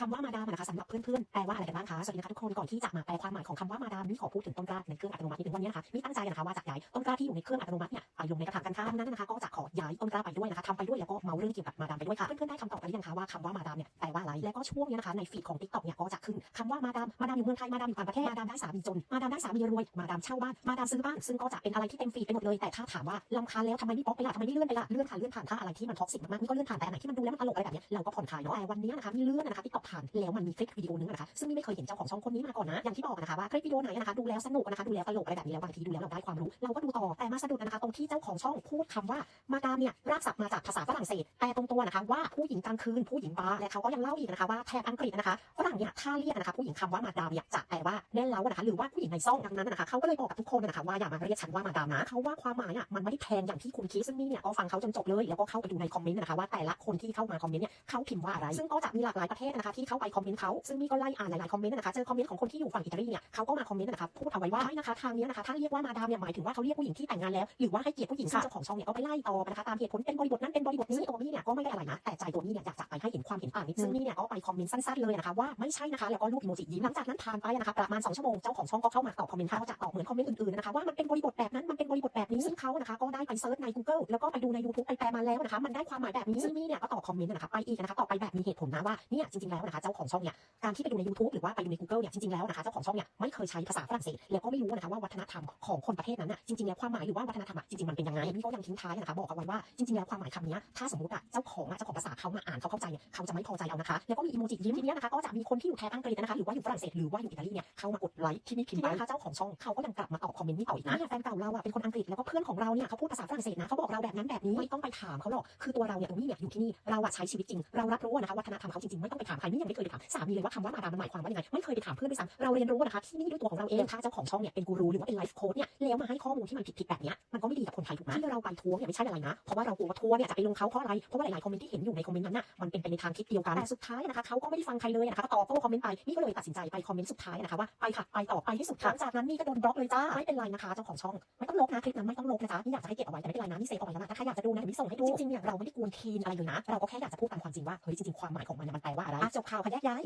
คำว่ามาดามนะคะสำหรับเพื่อนๆแปลว่าอะไรกันบ้างคะสวัสดีนะคะทุกคนก่อนที่จะมาแปลความหมายของคำว่ามาดามนี่ขอพูดถึงต้นกล้าในเครื่องอัตโนมัตินิดนึงวันนี้นะคะนี่ตั้งใจนะคะว่าจะย้ายต้นกล้าที่อยู่ในเครื่องอัตโนมัติเนี่ยไปลงในกระถางกันข้ามนั้นนะคะ ก็จะขอย้ายต้นกล้าไปด้วยนะคะทำไปด้วยแล้วก็เมาเรื่องเกี่ยวกับมาดามไปด้วยค่ะเพื่อนๆได้คำตอบกันหรือยังคะว่าคำว่ามาดามเนี่ยแปลว่าอะไรแล้วก็ช่วงนี้นะคะในฟีดของ TikTok เนี่ยก็จะขึ้นคำว่ามาดามมาดามอยู่เมืองไทยมาดามอยู่ต่างประเทศมาดามได้สามีจนมาดามได้สามีรวยมาดามเช่าบ้านมาดามซื้อบ้านซึ่งก็จะเป็นอะไรที่เต็มฟีดไปหมดเลยแต่ถ้าถามว่าลำคาแล้วทำไมไม่บล็อกไปล่ะทำไมไม่เลื่อนไปล่ะเลื่อนผ่านเลื่อนผ่านถ้าอะไรที่มันท็อกซิกมากๆนี่ก็เลื่อนผ่านแต่อันไหนที่มันดูแล้วมันตลกอะไรแบบนี้เราก็ผ่อนคลายเนาะแต่วันนี้นะคะมีเลื่อนนะคะทาน แล้วมันมีคลิปวิดีโอนึงนะคะซึ่งนี่ไม่เคยเห็นเจ้าของช่องคนนี้มาก่อนนะอย่างที่บอกนะคะว่าคลิปวิดีโอไหนนะคะดูแล้วสนุกนะคะดูแล้วตลกอะไรแบบนี้แล้วบางทีดูแล้วเราได้ความรู้เราก็ดูต่อแต่มาสะดุดนะคะตรงที่เจ้าของช่องพูดคำว่ามาดามเนี่ยรากศัพท์มาจากภาษาฝรั่งเศสแต่ตรงตัวนะคะว่าผู้หญิงกลางคืนผู้หญิงบาร์และเขาก็ยังเล่าอีกนะคะว่าแถบอังกฤษนะคะฝรั่งเนี่ยถ้าเรียกนะคะผู้หญิงคำว่ามาดามเนี่ยจะแปลว่าแน่นเล้านะคะหรือว่าผู้หญิงในซ่องดังนั้นนะคะเขาก็เลยบอกกับทุกคนนะคะว่าอย่ามาเรียกฉันว่ามาดามนะเขาว่าความหมายอะมันไม่ได้แพงอย่างที่คุณคิดซึ่งนี่เนี่ยก็ฟังเขาจนจบเลยแล้วก็เข้าไปดูในคอมเมนต์นะคะว่าแต่ละคนที่เข้ามาคอมเมนต์เนี่ยเขาพิมพ์ว่าอะไรซึ่งก็จะมีหลากหลายประเทศนะคะที่เข้าไปคอมเมนต์เขาซึ่งนี่ก็ไล่อ่านหลายๆคอมเมนต์นะคะเจอคอมเมนต์ของคนที่อยู่ฝั่งอิตาลีเนี่ยเขาก็มาคอมเมนต์นะคะพูดเอาไว้ว่าไม่นะคะทางนี้นะคะถ้าเรียกว่ามาดามเนี่ยหมายถึงว่าเขาเรียกผู้หญิงที่แต่งงานแล้วหรือว่าให้เกียรติผู้หญิงซึ่งเจ้าของช่องเนี่ยก็ไปไล่ต่อนะคะตามเหตุผลเป็นบริบทนั้นเป็นบริบทนี้ตัวนี้เนี่ยก็ไม่ได้อะไรนะแต่ใจตัวนี้เนี่ยอยากจะไปให้เห็นความเห็นต่างนิดนึงซึ่งนี่เนี่ยก็ไปคอมเมนต์สั้นๆเลยนะคะว่าไม่ใช่นะคะแล้วก็รูปอีโมจิยิ้มหลังจากนั้นผ่านไปนะคะประมาณ2ชั่วโมงเจ้าของช่องก็เข้ามาตอบคอมเมนต์ค่ะก็จะตอบเหมือนคอมเมนต์อื่นๆนะคะว่ามันเป็นบริบทแบบนั้นมันเป็นบริบทแบบนี้ซึ่งเขานะคะก็ได้ไปเซิร์ชใน Google แล้วก็ไปดูใน YouTube ไปแปลมาแล้วนะคะมันได้ความหมายแบบนี้ซึ่งนี่เนี่ยก็ตอบคอมเมนต์นะคะไปอีกนะคะตอบไปแบบมีเหตุผลนะว่าเนี่ยจริงๆแล้วนะคะเจ้าของช่องเนี่ยการที่ไปดูใน YouTube หรือว่าไปดูใน Google เนี่ยจริงๆแล้วนะคะเจ้าของช่องเนี่ยไม่เคยใช้ภาษาฝรั่งเศสแล้วก็ไม่รู้นะคะว่าวัฒนธรรมของคนประเทศนั้นน่ะจริงๆแล้วความหมายหรือว่าวัฒนธรรมอะจริงๆมันเป็นยังไงนี่ก็ยังทิ้งท้ายนะคะบอกเอาไว้ว่าจริงๆแล้วความหมายคำนี้ถ้าสมมติอะเจ้าของอะเจ้าของภาษาเขามาอ่านเขาเข้าใจเนี่ยเขาจะไม่พอใจเอานะคะแล้วก็มีอีโมจิยิ้มทีเนี้ยนะคะก็จะมีคนที่อยู่แถบอังกฤษนะคะหรือว่าอยู่ฝรั่งเศสหรือว่าอยู่อิตาลีเนี่ยเข้ามากดไลค์ที่นี่พิมพ์ไปนะคะเจ้าของช่องเขาก็ยังกลับมาตอบคอมเมนต์นี่ต่ออีกนะเนี่ยแฟนเก่าเราอะเป็นคนอังกฤษแล้วก็เพื่อนของเราเนี่ยเขาพูดภาษาฝรั่งเศสนะเขาบอกเราแบบนั้นแบบนี้ไม่ต้องไปถามเขาหรอกคือตัวเราเนี่ยตรงนี้เนี่ยอยู่ที่นี่เราอะใช้ชีวิตจริงเรารับรู้นะคะวัฒนธรรมเขาจริงๆไม่ต้องไปถามใครนี่ยังไม่เคยไปถามสามีเลยว่าคำว่ามาดามมันหมายความว่ายังไงไม่เคยไปถามเพื่อนด้วยซ้ำเราเรียนรู้นะคะที่นี่ด้วยตัวของเราเองถ้าเจ้าของช่องเนี่ยเป็นกูรูหรือว่าเป็นไลฟ์โค้ดเนี่ยแล้วมาให้ข้อมูลที่มันผิดๆแบบเนี้ยมันก็ไม่ดีกับ ไทยถูกไหมที่เราไปทัวร์เนี่ยไม่ใช่อะไรนะ เพราะว่าเรากลัวว่าทัวร์เนี่ยจะไปลงเขาเพราะอะไร เพราะว่าหลายๆคอมเมนต์ที่เห็นอยู่ในคอมเมนต์นั้นน่ะมันเป็นไปในทางคิดเดียวกัน แต่สุดท้ายนะคะเขาก็ไม่ได้ฟังใครเลยนะคะก็ตอบโต้คอมเมนต์ไป นี่ก็เลยตัดสินใจไปคอมเมนต์สุดท้ายนะคะว่าไปค่ะไปต่อไปให้สุดหลังจากนั้นนี่ก็โดนบล็อกเลยจ้าไม่เป็นไรนะคะเจ้าของช่องไม่ต้องลบนะคลิปนั้นไม่ต้องลบนะจ๊ะนี่อยากจะให้เก็บเอาไว้แต่ไม่เป็นไรนะนี่เซฟเอาไว้แล้วนะถ้าใครอยากจะดูนะเดี๋ยวนี่ส่งให้ดูจริงๆเนี่ยเราไม่ได้กวนคีนอะไรเลยนะเราก็แค่อยากจะพูดตามความจริงว่าเฮ้ยจริงๆความหมายของมันเนี่ยมันแปลว่าอะไรอะจบข่าวค่ะแยกย้าย